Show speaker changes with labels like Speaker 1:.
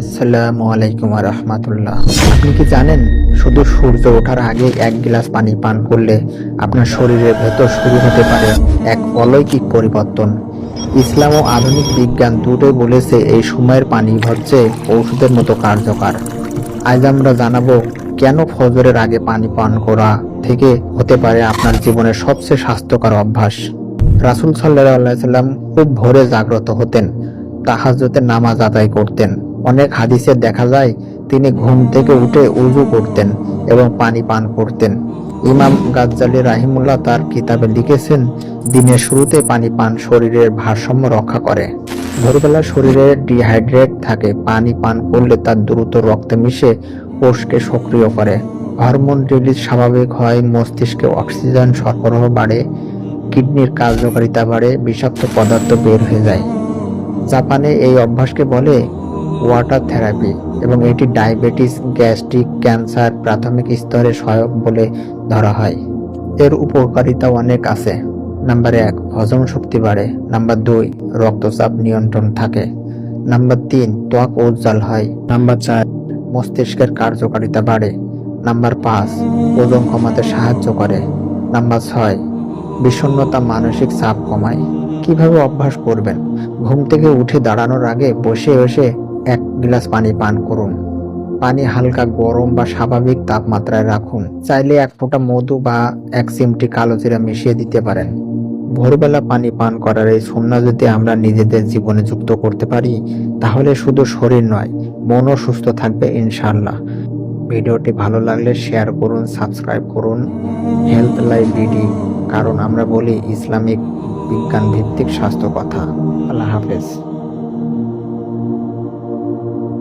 Speaker 1: আসসালামু আলাইকুম রহমতুল্লাহ। আপনি কি জানেন, শুধু সূর্য ওঠার আগে এক গ্লাস পানি পান করলে আপনার শরীরের ভেতর শুরু হতে পারে এক অলৌকিক পরিবর্তন। ইসলাম ও আধুনিক বিজ্ঞান দুটোই বলেছে এই সময়ের পানি হচ্ছে ঔষধের মতো কার্যকর। আজ আমরা জানাব, কেন ফজরের আগে পানি পান করা থেকে হতে পারে আপনার জীবনের সবচেয়ে স্বাস্থ্যকর অভ্যাস? রাসুল সাল্লাহ সাল্লাম খুব ভোরে জাগ্রত হতেন তাহাজ্জতে নামাজ আদায় করতেন। অনেক হাদিসে দেখা যায়, তিনি ঘুম থেকে উঠে উজু করতেন এবং পানি পান করতেন। ইমাম গাজ্জালি রাহিমুল্লাহ তার কিতাবে লিখেছেন, দিনের শুরুতে পানি পান শরীরের ভারসাম্য রক্ষা করে। ভোরবেলা শরীরে ডিহাইড্রেট থাকে, পানি পান করলে তার দ্রুত রক্তে মিশে কোষকে সক্রিয় করে। হরমোন রিলিজ স্বাভাবিক হয়, মস্তিষ্কে অক্সিজেন সরবরাহ বাড়ে, কিডনির কার্যকারিতা বাড়ে, বিষাক্ত পদার্থ বের হয়ে যায়। জাপানে এই অভ্যাসকে বলে ওয়াটার থেরাপি এবং এটি ডায়াবেটিস, গ্যাস্ট্রিক, ক্যান্সার প্রাথমিক স্তরে সহায়ক বলে ধরা হয়। এর উপকারিতা অনেক আছে। নাম্বার এক, হজম শক্তি বাড়ে। নাম্বার দুই, রক্তচাপ নিয়ন্ত্রণ থাকে। নাম্বার তিন, ত্বক উজ্জ্বল হয়। নাম্বার চার, মস্তিষ্কের কার্যকারিতা বাড়ে। নাম্বার পাঁচ, ওজন কমাতে সাহায্য করে। নাম্বার ছয়, বিষণ্ণতা মানসিক চাপ কমায়। কীভাবে অভ্যাস করবেন? ঘুম থেকে উঠে দাঁড়ানোর আগে বসে বসে এক গ্লাস পানি পান করুন। পানি হালকা গরম বা স্বাভাবিক তাপমাত্রায় রাখুন। চাইলে এক ফোঁটা মধু বা এক চিমটি কালো জিরা মিশিয়ে দিতে পারেন। ভোরবেলা পানি পান করার এই সুন্না যদি আমরা নিজেদের জীবনে যুক্ত করতে পারি, তাহলে শুধু শরীর নয়, মনও সুস্থ থাকবে ইনশাল্লাহ ভিডিওটি ভালো লাগলে শেয়ার করুন, সাবস্ক্রাইব করুন। হেলথ লাইফ বিডি কারণ আমরা বলি ইসলামিক বিজ্ঞান ভিত্তিক স্বাস্থ্য কথা। আল্লাহ হাফেজ।